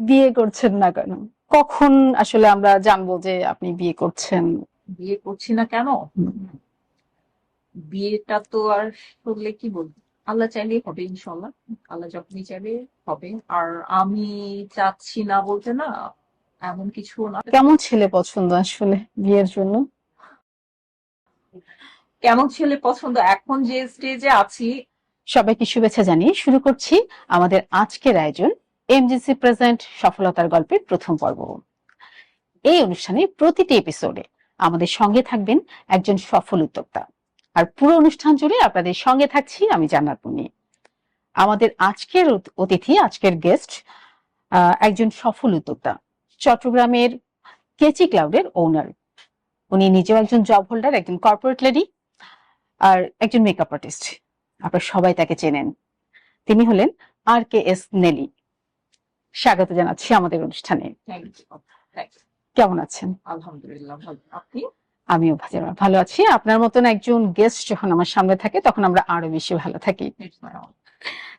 বিয়ে করছেন না কেন? কখন আসলে আমরা জানব যে আপনি বিয়ে করছেন? বিয়ে করছি না কেন? বিয়েটা তো আর করলে কি বলব? আল্লাহ চাইলে হবে ইনশাল্লাহ আল্লাহ যখনই চাইলে হবে। আর আমি চাচ্ছি না বলতে না এমন কিছু না। কেমন ছেলে পছন্দ আসলে বিয়ের জন্য? কেমন ছেলে পছন্দ? এখন যে স্টেজে আছি সবাইকে শুভেচ্ছা জানিয়ে শুরু করছি আমাদের আজকের আয়োজন এমজিসি প্রেজেন্ট সফলতার গল্পের প্রথম পর্ব। এই অনুষ্ঠানে প্রতিটি এপিসোডে আমাদের সঙ্গে থাকবেন একজন সফল উদ্যোক্তা। আর পুরো অনুষ্ঠান জুড়ে আপনাদের সঙ্গে থাকছি আমি জান্নাত মুনি আমাদের আজকের অতিথি, আজকের গেস্ট একজন সফল উদ্যোক্তা। চট্টগ্রামের কেচি ক্লাউডের ওনার উনি নিজেও একজন জব হোল্ডার একজন কর্পোরেট লেডি আর একজন মেকআপ আর্টিস্ট আপনারা সবাই তাকে চেনেন। তিনি হলেন আর কে এস নেলি স্বাগত জানাচ্ছি আমাদের অনুষ্ঠানে. কেমন আছেন? আলহামদুলিল্লাহ আপনি? আমিও ভালো- আছি। আপনার মতন একজন গেস্ট যখন আমার সামনে থাকে তখন আমরা আরও বেশি ভালো থাকি.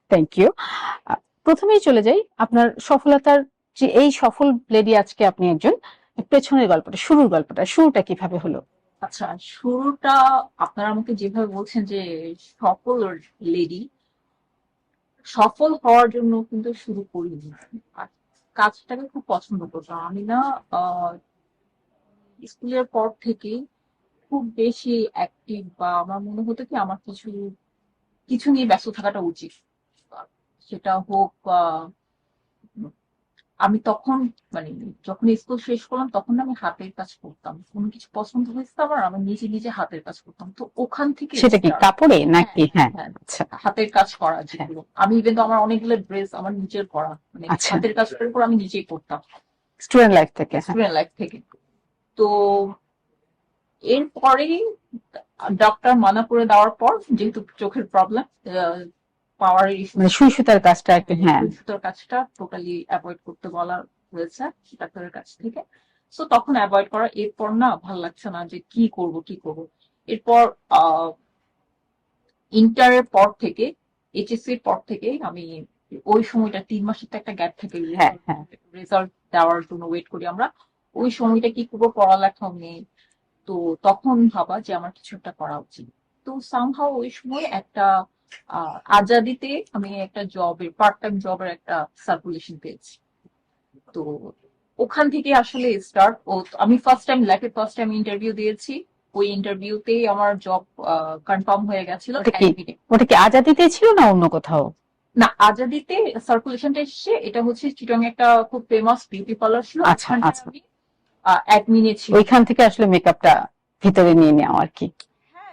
থ্যাংক ইউ প্রথমেই চলে যাই আপনার সফলতার যে এই সফল লেডি আজকে আপনি একজন পেছনের গল্পটা শুরুর গল্পটা শুরুটা কীভাবে হলো? আচ্ছা শুরুটা আপনারা আমাকে যেভাবে বলছেন যে সফল লেডি সফল হওয়ার জন্য কিন্তু শুরু করিনি। আর কাজটাকে খুব পছন্দ করতাম। আমি না স্কুলের পর থেকে খুব বেশি অ্যাক্টিভ বা আমার মনে হতো কি, আমার কিছু কিছু নিয়ে ব্যস্ত থাকাটা উচিত। সেটা হোক আমি তখন মানে যখন স্কুল শেষ করলাম তখন আমি হাতের কাজ করতাম। কোনো কিছু পছন্দ হয়েছে আমার আমি নিজে নিজে হাতের কাজ করতাম। তো ওখান থেকে সেটা কি কাপড়ে নাকি? হ্যাঁ হ্যাঁ আচ্ছা। হাতের কাজ করা যেগুলো। আমি ইভেন তো আমার অনেকগুলো ড্রেস আমার নিজের করা মানে আচ্ছা। হাতের কাজ করার পর আমি নিজেই করতাম। স্টুডেন্ট লাইফ থেকে হ্যাঁ। স্টুডেন্ট লাইফ থেকে। তো এরপরে ডক্টর মানা করে দেওয়ার পর যেহেতু চোখের প্রবলেম পাওয়ারের ইস্যু মানে সুই সুতার কাজটা একটু হ্যাঁ। সুতোর কাজটা টোটালি অ্যাভয়েড করতে বলা হয়েছে ডাক্তারের কাছ থেকে। সো তখন অ্যাভয়েড করা এরপর না ভালো লাগছে না যে কি করব কি করব। এরপর ইন্টারের পর থেকে এইচএসসি এর পর থেকে আমি ওই সময়টা তিন মাসের তো একটা গ্যাপ থাকে হ্যাঁ হ্যাঁ। রেজাল্ট দেওয়ার জন্য ওয়েট করি আমরা। ওই সময়টা কি করব পড়ালেখাও নেই। তো তখন ভাবা যে আমার কিছু একটা করা উচিত। তো সামহাও ওই সময় একটা আজাদিতে আমি একটা জবের পার্ট টাইম জবের একটা সার্কুলেশন পেয়েছি। তো ওখান থেকে আসলে স্টার্ট ও আমি ফার্স্ট টাইম লাইফে ফার্স্ট টাইম ইন্টারভিউ দিয়েছি। ওই ইন্টারভিউতেই আমার জব কনফার্ম হয়ে গেছিল। ওটা কি? আজাদিতে ছিল না অন্য কোথাও? না আজাদিতে সার্কুলেশনটা এসেছে। এটা হচ্ছে চিটং একটা খুব ফেমাস বিউটি পার্লার ছিল। আচ্ছা, আচ্ছা। অ্যাডমিনে ছিল ওইখান থেকে আসলে মেকআপটা ভিতরে নিয়ে নেওয়া আর কি।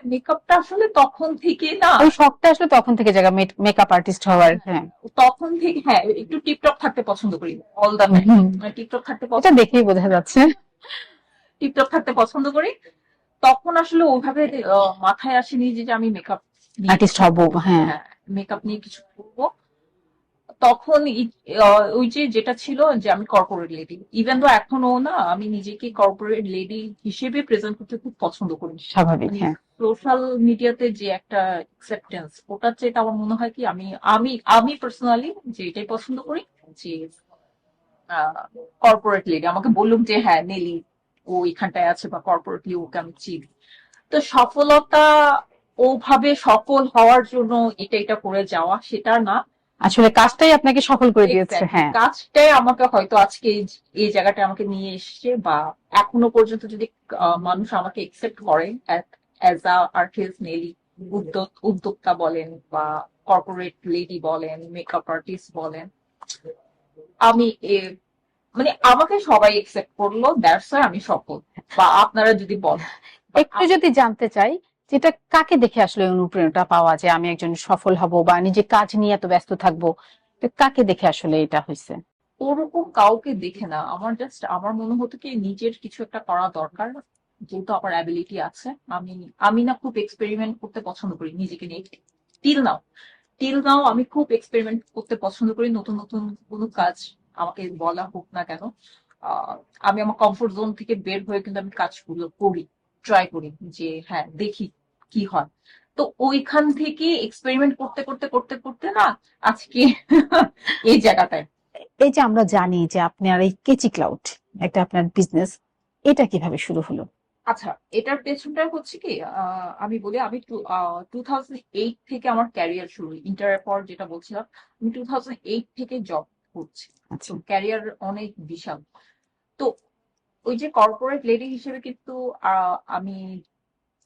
মেকআপটা আসলে তখন থেকে না। ওই শখটা আসলে তখন থেকে জায়গা মেকআপ আর্টিস্ট হওয়ার হ্যাঁ তখন থেকে হ্যাঁ একটু টিপটপ থাকতে পছন্দ করি অল দা। মানে টিপটপ থাকতে এটা দেখেই বোঝা যাচ্ছে। টিপটপ থাকতে পছন্দ করি। তখন আসলে ওইভাবে মাথায় আসেনি যে যে আমি মেকআপ আর্টিস্ট হব হ্যাঁ। মেকআপ নিয়ে কিছু করব। তখন ওই যে যেটা ছিল যে আমি কর্পোরেট লেডি ইভেন তো এখনও না আমি নিজেকে কর্পোরেট লেডি হিসেবে প্রেজেন্ট করতে খুব পছন্দ করি। স্বাভাবিক হ্যাঁ। সোশ্যাল মিডিয়াতে যে একটা অ্যাকসেপ্টেন্স ওটার চেয়ে আমার মনে হয় কি আমি আমি আমি পার্সোনালি যে এটাই পছন্দ করি যে কর্পোরেট লেডি আমাকে বললুম যে হ্যাঁ নেলি ও এখানটায় আছে বা কর্পোরেটলি ওকে আমি চিনি। তো সফলতা ওভাবে সফল হওয়ার জন্য এটা এটা করে যাওয়া সেটা না। আসলে কাজটাই আপনাকে সফল করে দিয়েছে হ্যাঁ। কাজটাই আমাকে হয়তো আজকে এই- জায়গাটা আমাকে নিয়ে এসছে বা এখনও পর্যন্ত যদি মানুষ আমাকে একসেপ্ট করে অ্যাজ আ আর্টিস্ট নেলি উদ্যোগ উদ্যোক্তা বলেন বা কর্পোরেট লেডি বলেন মেকআপ আর্টিস্ট বলেন আমি মানে আমাকে সবাই একসেপ্ট করল দ্যাটস আমি সফল। বা আপনারা যদি বলেন। একটু যদি জানতে চাই যেটা কাকে দেখে আসলে অনুপ্রেরণাটা পাওয়া যায় আমি একজন সফল হব বা নিজে কাজ নিয়ে এত ব্যস্ত থাকব কাকে দেখে আসলে এটা হয়েছে? ওরকম কাউকে দেখে না। আমার জাস্ট আমার মনে হতো কি নিজের কিছু একটা করা দরকার। যেহেতু আমার অ্যাবিলিটি আছে আমি আমি না খুব এক্সপেরিমেন্ট করতে পছন্দ করি নিজেকে নিয়ে। টিল নাও টিল নাও আমি খুব এক্সপেরিমেন্ট করতে পছন্দ করি নতুন নতুন কোনো কাজ আমাকে বলা হোক না কেন। আমি আমার কমফোর্ট জোন থেকে বের হয়ে কিন্তু আমি কাজগুলো করি ট্রাই করি যে হ্যাঁ দেখি কি হয়। তো ওইখান থেকে এক্সপেরিমেন্ট করতে করতে করতে করতে না আজকে এই জায়গাটায়। এই যে আমরা জানি যে আপনার এই কেচি ক্লাউড একটা আপনার বিজনেস এটা কীভাবে শুরু হলো? আচ্ছা এটার পেছনটা হচ্ছে কি আমি বলি আমি টু থেকে আমার ক্যারিয়ার শুরু ইন্টারের পর যেটা বলছিলাম আমি টু থেকে জব করছি। আচ্ছা। তো ক্যারিয়ার অনেক বিশাল। তো ওই যে কর্পোরেট লেডি হিসেবে কিন্তু আমি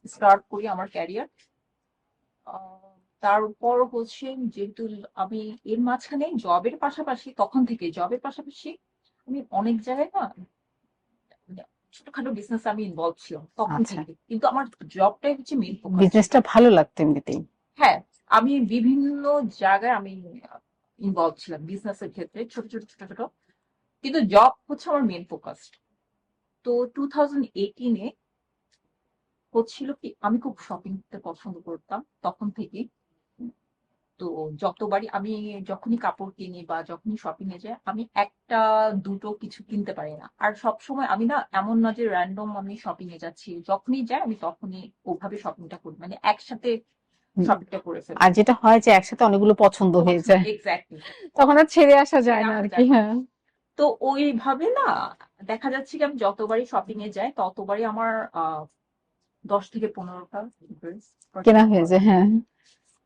স্টার্ট করি আমার ক্যারিয়ার তারপর হচ্ছে যেহেতু আমি এর মাঝখানে জবের পাশাপাশি তখন থেকে জবের পাশাপাশি আমি অনেক জায়গায় না ছোটখাটো বিজনেস আমি ইনভলভ ছিলাম তখন আচ্ছা। থেকে কিন্তু আমার জবটাই হচ্ছে মেইন ফোকাস বিজনেসটা ভালো লাগতো এমনিতেই। হ্যাঁ আমি বিভিন্ন জায়গায় আমি ইনভলভ ছিলাম বিজনেসের ক্ষেত্রে ছোট ছোট ছোট ছোট। কিন্তু জব হচ্ছে আমার মেন ফোকাস তো টু থাউজেন্ড এইটিনে হচ্ছিল কি আমি খুব শপিং করতে পছন্দ করতাম তখন থেকে তো যতবারই আমি যখনই কাপড় কিনি বা যখনই শপিং এ যাই আমি একটা দুটো কিছু কিনতে পারি না। আর সব সময় আমি না এমন না যে র্যান্ডম আমি শপিং এ যাচ্ছি যখনই যাই আমি তখনই ওভাবে শপিংটা করি মানে একসাথে শপিংটা করে ফেলি। আর যেটা হয় যে একসাথে অনেকগুলো পছন্দ হয়ে যায়। এক্স্যাক্টলি তখন আর ছেড়ে আসা যায় না আর কি হ্যাঁ। তো ওইভাবে না দেখা যাচ্ছে কি আমি যতবারই শপিং এ যাই ততবারই আমার আহ, দশ থেকে পনেরোটা ড্রেস কেনা হয়ে যায় হ্যাঁ।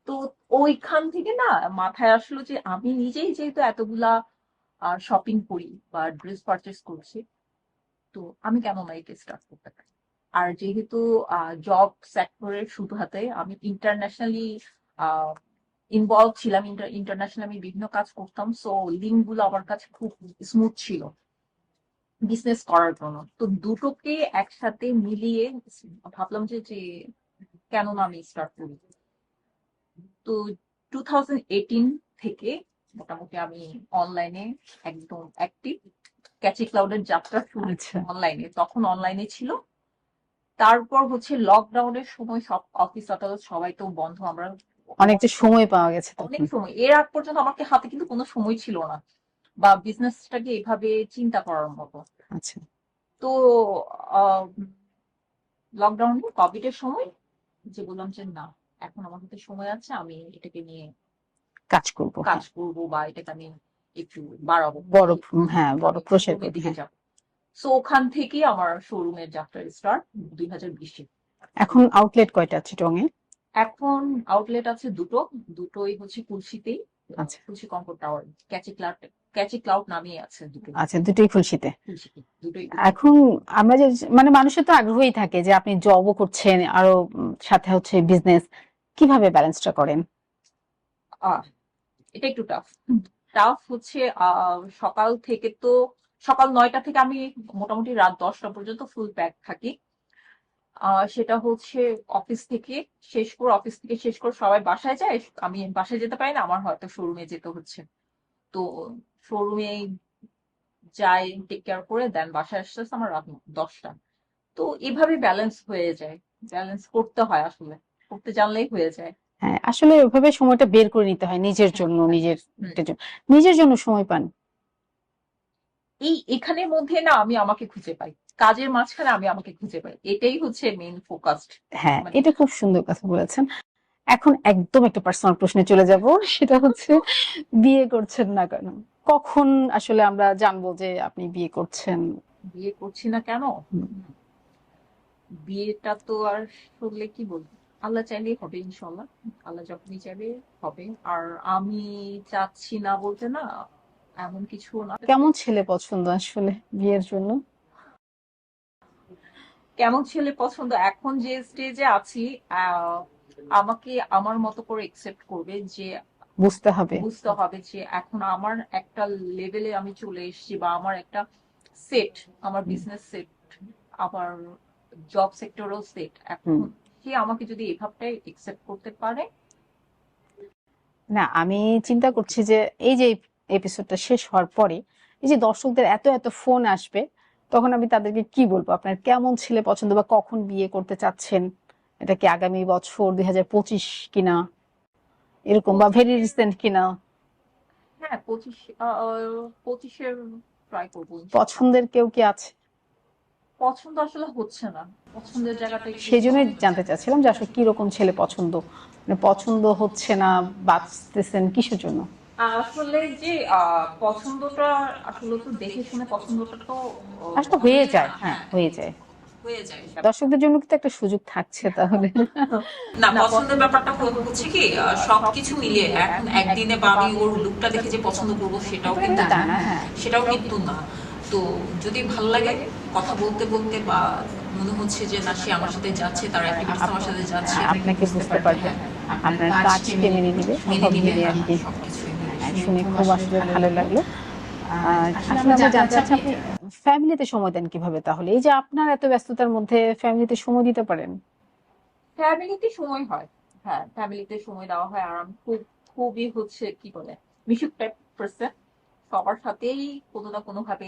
তো ওইখান থেকে না মাথায় আসলো যে আমি নিজেই যেহেতু এতগুলা শপিং করি বা ড্রেস পারচেস করছি, তো আমি কেন না এটা স্টার্ট করতে পারি? আর যেহেতু জব সেক্টরের শুধু হাতে আমি ইন্টারন্যাশনালি ইনভলভ ছিলাম ইন্টারন্যাশনাল আমি বিভিন্ন কাজ করতাম সো লিঙ্কগুলো আমার কাছে খুব স্মুথ ছিল বিজনেস করার জন্য। তো দুটোকে একসাথে মিলিয়ে ভাবলাম যে কেন না আমি স্টার্ট করি? তো টু থেকে মোটামুটি আমি অনলাইনে একদম অ্যাক্টিভ ক্যাচি ক্লাউডের যাত্রা শুরু আচ্ছা। অনলাইনে তখন অনলাইনে ছিল। তারপর হচ্ছে লকডাউনের সময় সব অফিস আদালত সবাই তো বন্ধ। আমরা অনেকটা সময় পাওয়া গেছে অনেক সময়। এর আগ পর্যন্ত আমাকে হাতে কিন্তু কোনো সময় ছিল না। বা বিজনেসটাকে এভাবে চিন্তা করার মতো। আচ্ছা। তো লকডাউন কোভিড এর সময় যে বললাম যে না এখন আমার হাতে সময় আছে আমি এটাকে নিয়ে কাজ করব। কাজ করব বা এটাকে আমি একটু বাড়াবো। বড় হ্যাঁ বড় প্রসার করবে দিকে হ্যাঁ। যাব। সো ওখান থেকেই আমার শোরুমের যাত্রা স্টার্ট দুই হাজার বিশে। এখন আউটলেট কয়টা আছে টঙে এখন আউটলেট আছে দুটো। দুটোই হচ্ছে কুলসিতেই আচ্ছা। Kulshi comfort tower catchy cloud catchy cloud নামিয়ে আছে দুটো। আচ্ছা দুটোই খুলশিতে কুলসিতে দুটোই এখন আমরা যে মানে মানুষের তো আগ্রহই থাকে যে আপনি জবও করছেন আরও সাথে হচ্ছে বিজনেস কীভাবে ব্যালেন্সটা করেন? আহ, এটা একটু টাফ টাফ হচ্ছে সকাল থেকে তো সকাল নয়টা থেকে আমি মোটামুটি রাত দশটা পর্যন্ত ফুল প্যাক থাকি। সেটা হচ্ছে অফিস থেকে শেষ করে অফিস থেকে শেষ করে সবাই বাসায় যায় আমি বাসায় যেতে পারি না আমার হয়তো শোরুমে যেতে হচ্ছে। তো শোরুমে যাই টেক কেয়ার করে দেন বাসায় আসতে আসতে আমার রাত দশটা। তো এভাবে ব্যালেন্স হয়ে যায়। ব্যালেন্স করতে হয় আসলে। করতে জানলেই হয়ে যায়। হ্যাঁ আসলে ওইভাবে সময়টা বের করে নিতে হয় নিজের জন্য নিজের হুম। এটার জন্য। নিজের জন্য সময় পান। এই এখানের মধ্যে না আমি আমাকে খুঁজে পাই। কাজের মাঝখানে আমি আমাকে খুঁজে পাই। এটাই হচ্ছে মেইন ফোকাসড হ্যাঁ মানে- এটা খুব সুন্দর কথা বলেছেন। এখন একদম একটা পার্সোনাল প্রশ্নে চলে যাব। সেটা হচ্ছে বিয়ে করছেন না কেন? কখন আসলে আমরা জানব যে আপনি বিয়ে করছেন? বিয়ে করছি না কেন? বিয়েটা তো আর আসলে কি বলব? আল্লাহ চাইলে হবে ইনশাল্লাহ আল্লাহ যখনই চাইবে হবে। আর আমি চাচ্ছি না বলতে না এমন কিছু না। কেমন ছেলে পছন্দ আসলে বিয়ের জন্য? কেমন ছেলে পছন্দ? এখন যে স্টেজে আছি আমাকে আমার মতো করে একসেপ্ট করবে যে বুঝতে হবে। বুঝতে হবে যে এখন আমার একটা লেভেলে আমি চলে এসেছি বা আমার একটা সেট আমার বিজনেস সেট আমার জব সেক্টরও সেট এখন সে আমাকে যদি এভাবটাই একসেপ্ট করতে পারে? না আমি চিন্তা করছি যে এই যে এপিসোডটা শেষ হওয়ার পরে এই যে দর্শকদের এত এত ফোন আসবে তখন আমি তাদেরকে কি বলব? আপনার কেমন ছেলে পছন্দ বা কখন বিয়ে করতে চাচ্ছেন? এটা কি আগামী বছর দুই হাজার পঁচিশ কিনা? এরকম বা ভেরি রিসেন্ট কিনা? হ্যাঁ পঁচিশ পঁচিশের ট্রাই করব পছন্দের কেউ কি আছে? পছন্দ আসলে হচ্ছে না। পছন্দের জায়গাটা সেই জন্যই জানতে চাচ্ছিলাম যে আসলে কীরকম ছেলে পছন্দ? মানে পছন্দ হচ্ছে না বাঁচতেছেন কিসের জন্য? আসলে যে পছন্দটা আসলে তো দেখে শুনে পছন্দটা তো আসলে হয়ে যায় হ্যাঁ হয়ে যায়। দর্শকদের জন্য কিন্তু একটা সুযোগ থাকছে তাহলে। না পছন্দের ব্যাপারটা হচ্ছে কি সবকিছু মিলিয়ে এখন একদিনে বা আমি ওর লুকটা দেখে যে পছন্দ করব সেটাও কিন্তু না। না হ্যাঁ। সেটাও কিন্তু না। তো যদি ভালো লাগে কথা বলতে বলতে বা মনে হচ্ছে যে না সে আমার সাথে যাচ্ছে তার অ্যাক্টিভিটিস আমার সাথে যাচ্ছে হ্যাঁ, আপনাকে বুঝতে পারবে। আপনার কাজকে মেনে নিবে মেনে সব নিবে। হ্যাঁ, শুনে খুব আসলে ভালো লাগল। আসলে আমরা জানতে চাচ্ছি আপনি ফ্যামিলিতে সময় দেন কীভাবে তাহলে? এই যে আপনার এত ব্যস্ততার মধ্যে ফ্যামিলিতে সময় দিতে পারেন। ফ্যামিলিতে সময় হয়। হ্যাঁ ফ্যামিলিতে সময় দেওয়া হয় আর আমি খুব খুবই হচ্ছে কি বলে মিশুক টাইপ পার্সন সবার সাথেই কোনো না কোনো ভাবে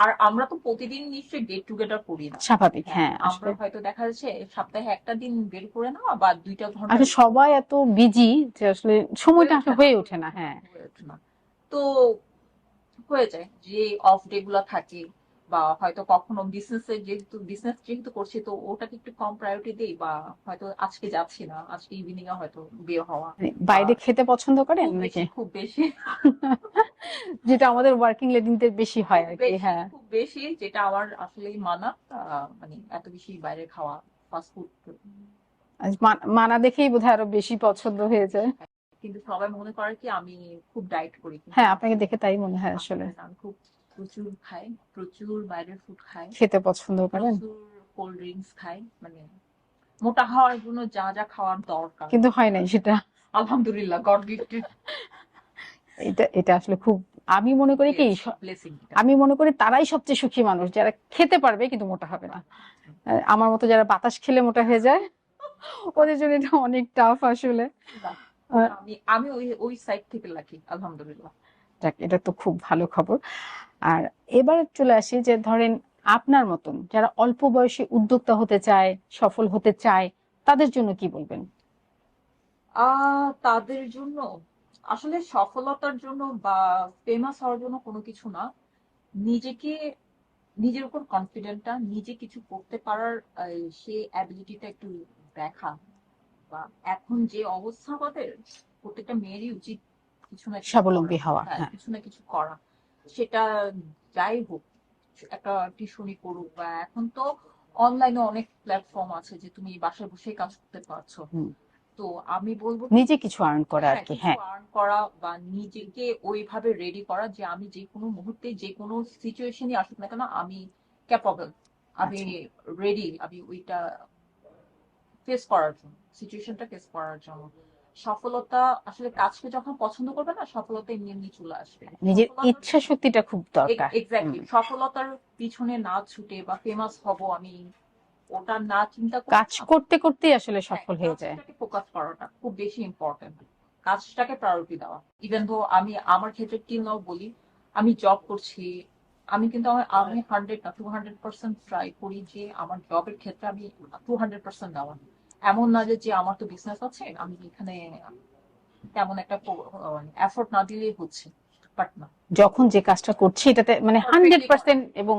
আর আমরা তো প্রতিদিন নিশ্চয়ই গেট টুগেদার করি না। স্বাভাবিক হ্যাঁ আমরা হয়তো দেখা যাচ্ছে সপ্তাহে একটা দিন বের করে নেওয়া বা দুইটা ঘণ্টা আসলে সবাই এত বিজি যে আসলে সময়টা আসলে হয়ে ওঠে না হ্যাঁ। তো হয়ে যায় যে অফ ডে গুলো থাকে। বা হয়তো কখনো বিজনেস যেহেতু বিজনেস যেহেতু করছি তো ওটাকে একটু কম প্রায়োরিটি দেই বা হয়তো আজকে যাচ্ছি না আজকে ইভিনিং এ হয়তো বের হওয়া। মানে বাইরে খেতে পছন্দ করেন নাকি? খুব বেশি। যেটা আমাদের ওয়ার্কিং লেডিদের বেশি হয় আর কি হ্যাঁ। খুব বেশি যেটা আমার আসলেই মানা মানে এত বেশি বাইরে খাওয়া ফাস্ট ফুড মানা দেখেই বোধহয় আরও বেশি পছন্দ হয়ে যায় কিন্তু সবাই মনে করে কি আমি খুব ডায়েট করি হ্যাঁ আপনাকে দেখে তাই মনে হয় আসলে। আমি খুব প্রচুর খাই প্রচুর বাইরের ফুড খাই খেতে পছন্দ করেন? প্রচুর কোল্ড ড্রিঙ্কস খাই মানে মোটা হওয়ার জন্য যা যা খাওয়ার দরকার। কিন্তু হয় নাই সেটা। আলহামদুলিল্লাহ গড গিফটেড এটা এটা আসলে খুব আমি মনে করি কি আমি মনে করি তারাই সবচেয়ে সুখী মানুষ যারা খেতে পারবে কিন্তু মোটা হবে না। আমার মতো যারা বাতাস খেলে মোটা হয়ে যায় ওদের জন্য এটা অনেক টাফ আসলে। আমি আমি ওই ওই সাইড থেকে লাকি আলহামদুলিল্লাহ। যাক এটা তো খুব ভালো খবর। আর এবার চলে আসি যে ধরেন আপনার মতন যারা অল্প বয়সে উদ্যোক্তা হতে চায় সফল হতে চায় তাদের জন্য কি বলবেন? তাদের জন্য আসলে সফলতার জন্য বা ফেমাস হওয়ার জন্য কোনো কিছু না। নিজেকে নিজের উপর কনফিডেন্টটা নিজে কিছু করতে পারার সে অ্যাবিলিটিটা একটু দেখা। বা এখন যে অবস্থা আমাদের প্রত্যেকটা মেয়েরই উচিত কিছু না স্বাবলম্বী হওয়া, হ্যাঁ হ্যাঁ। কিছু না কিছু করা। সেটা যাই হোক একটা টিউশনি করুক বা এখন তো অনলাইনে অনেক প্ল্যাটফর্ম আছে যে তুমি বাসায় বসেই কাজ করতে পারছ। তো আমি বলব নিজে কিছু আর্ন করা আর কি হ্যাঁ। আর্ন করা বা নিজেকে ওইভাবে রেডি করা যে আমি যে কোনো মুহূর্তে যে কোনো সিচুয়েশনই আসুক না কেন আমি ক্যাপাবল আমি রেডি আমি ওইটা ফেস করার জন্য সিচুয়েশনটা ফেস করার জন্য। সফলতা আসলে কাজকে যখন পছন্দ করবে না সফলতা এমনি এমনি চলে আসবে। নিজের ইচ্ছা শক্তিটা খুব দরকার। এক্স্যাক্টলি সফলতার পিছনে না ছুটে বা ফেমাস হব আমি ওটা না চিন্তা করে কাজ না, করতে আসলে সফল হয়ে যায়। ফোকাস করাটা খুব বেশি ইম্পর্টেন্ট কাজটাকে প্রায়োরিটি দেওয়া। ইভেন ধো আমি আমার ক্ষেত্রে টিল নাও বলি আমি জব করছি আমি কিন্তু আমার আমি হান্ড্রেড না টু হান্ড্রেড পার্সেন্ট ট্রাই করি যে আমার জবের ক্ষেত্রে আমি টু হান্ড্রেড পার্সেন্ট দেওয়া। এমন না যে আমার তো বিজনেস আছে আমি এখানে তেমন একটা এফোর্ট না দিলেই হচ্ছে বাট না। যখন যে কাজটা করছি এটাতে মানে হান্ড্রেড পার্সেন্ট এবং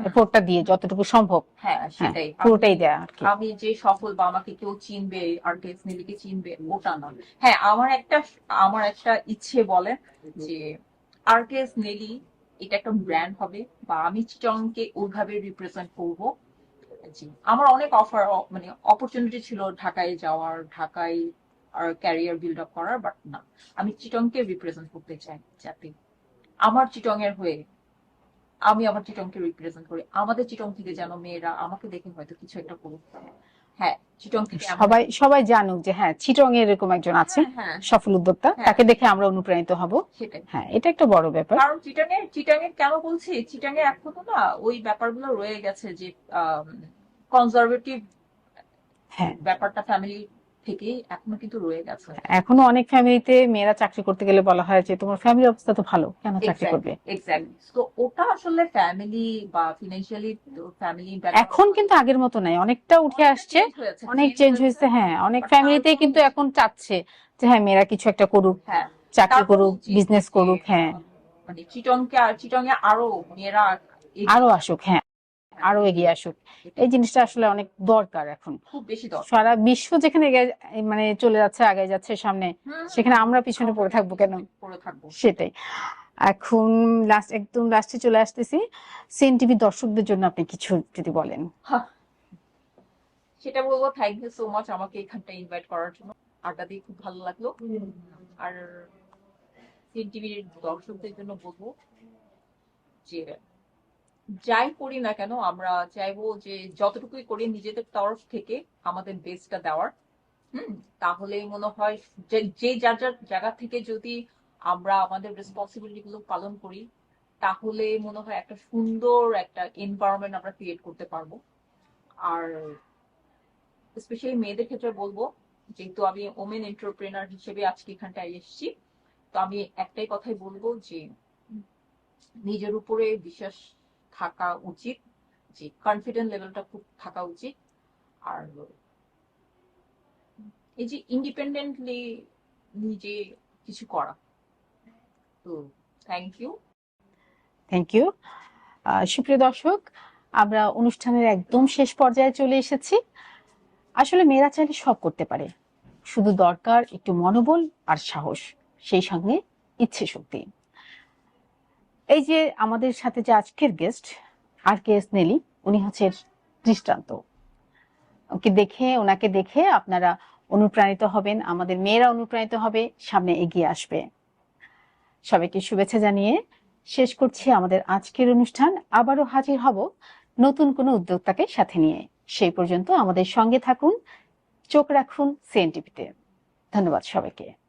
এফোর্টটা দিয়ে যতটুকু সম্ভব। হ্যাঁ হ্যাঁ সেটাই। পুরোটাই দেয়া আর কি। আমি যে সফল বা আমাকে কেউ চিনবে আর ডেফিনেটলি চিনবে ওটা না। হ্যাঁ আমার একটা আমার একটা ইচ্ছে বলে যে আরকেএস নেলি এটা একটা ব্র্যান্ড হবে বা আমি চিটংকে ওইভাবে রিপ্রেজেন্ট করব। জি আমার অনেক অফার মানে অপরচুনিটি ছিল ঢাকায় যাওয়ার ঢাকায় আর ক্যারিয়ার বিল্ড আপ করার বাট না। আমি চিটংকে রিপ্রেজেন্ট করতে চাই যাতে আমার চিটং এর হয়ে আমি আমার চিটংকে রিপ্রেজেন্ট করি। আমাদের চিটং থেকে যেন মেয়েরা আমাকে দেখে হয়তো কিছু একটা করুক। হ্যাঁ চিটং থেকে সবাই সবাই জানুক যে হ্যাঁ চিটং এ এরকম একজন আছে হ্যাঁ, হ্যাঁ। সফল উদ্যোক্তা। হ্যাঁ। তাকে দেখে আমরা অনুপ্রাণিত হব। সেটাই। হ্যাঁ এটা একটা বড় ব্যাপার। কারণ চিটাঙে চিটাঙে কেন বলছি চিটাঙে এখনও না ওই ব্যাপারগুলো রয়ে গেছে যে কনজারভেটিভ হ্যাঁ। ব্যাপারটা ফ্যামিলি থেকে এখনও কিন্তু রয়ে গেছে। এখনও অনেক ফ্যামিলিতে মেয়েরা চাকরি করতে গেলে বলা হয় যে তোমার ফ্যামিলি অবস্থা তো ভালো কেন চাকরি করবে? এক্স্যাক্টলি তো ওটা আসলে ফ্যামিলি বা ফিনান্সিয়ালি ফ্যামিলি এখন কিন্তু আগের মতো নাই। অনেকটা উঠে আসছে অনেক চেঞ্জ হয়েছে। হ্যাঁ অনেক ফ্যামিলিতে কিন্তু এখন চাচ্ছে যে হ্যাঁ মেয়েরা কিছু একটা করুক হ্যাঁ চাকরি করুক বিজনেস করুক হ্যাঁ। মানে চিটংকে আর চিটংয়ে আরও মেয়েরা আরও আসুক হ্যাঁ। আরও এগিয়ে আসুক। এই জিনিসটা আসলে অনেক দরকার এখন। খুব বেশি দরকার। সারা বিশ্ব যেখানে মানে চলে যাচ্ছে আগে যাচ্ছে সামনে সেখানে আমরা পিছনে পড়ে থাকব কেন? পড়ে থাকব। সেটাই। এখন লাস্ট একদম লাস্টে চলে আসতেছি। সিএন টিভি দর্শকদের জন্য আপনি কিছু যদি বলেন। সেটা বলব থ্যাংক ইউ সো মাচ আমাকে এখানটা ইনভাইট করার জন্য। আড্ডা দিয়ে খুব ভালো লাগল। আর সিএন টিভির দর্শকদের জন্য বলব যে যাই করি না কেন, আমরা চাইব যে যতটুকুই করি নিজেদের তরফ থেকে আমাদের বেস্টটা দেওয়ার। হুম তাহলে মনে হয় যে যার যার জায়গা থেকে যদি আমরা আমাদের রেসপন্সিবিলিটি গুলো পালন করি, তাহলে মনে হয় একটা সুন্দর একটা এনভায়রনমেন্ট আমরা ক্রিয়েট করতে পারব। আর স্পেশালি মেয়েদের ক্ষেত্রে বলব, যেহেতু আমি ওমেন এন্টারপ্রেনার হিসেবে আজকে এখানটায় এসেছি, তো আমি একটাই কথাই বলব যে, নিজের উপরে বিশ্বাস থাকা উচিত, যে কনফিডেন্ট লেভেলটা খুব থাকা উচিত। আর এই যে ইন্ডিপেন্ডেন্টলি নিজে কিছু করা। তো থ্যাংক ইউ থ্যাংক ইউ সুপ্রিয় দর্শক, আমরা অনুষ্ঠানের একদম শেষ পর্যায়ে চলে এসেছি। আসলে মেয়েরা চাইলে সব করতে পারে। শুধু দরকার একটু মনোবল আর সাহস, সেই সঙ্গে ইচ্ছে শক্তি। এই যে আমাদের সাথে যে আজকের গেস্ট আর কে এস নেলি উনি হচ্ছে দৃষ্টান্ত। ওকে দেখে, ওনাকে দেখে আপনারা অনুপ্রাণিত হবেন, আমাদের মেয়েরা অনুপ্রাণিত হবে, সামনে এগিয়ে আসবে। সবাইকে শুভেচ্ছা জানিয়ে শেষ করছি আমাদের আজকের অনুষ্ঠান। আবারও হাজির হব নতুন কোনো উদ্যোক্তাকে সাথে নিয়ে। সেই পর্যন্ত আমাদের সঙ্গে থাকুন, চোখ রাখুন সিএনটিভিতে ধন্যবাদ সবাইকে।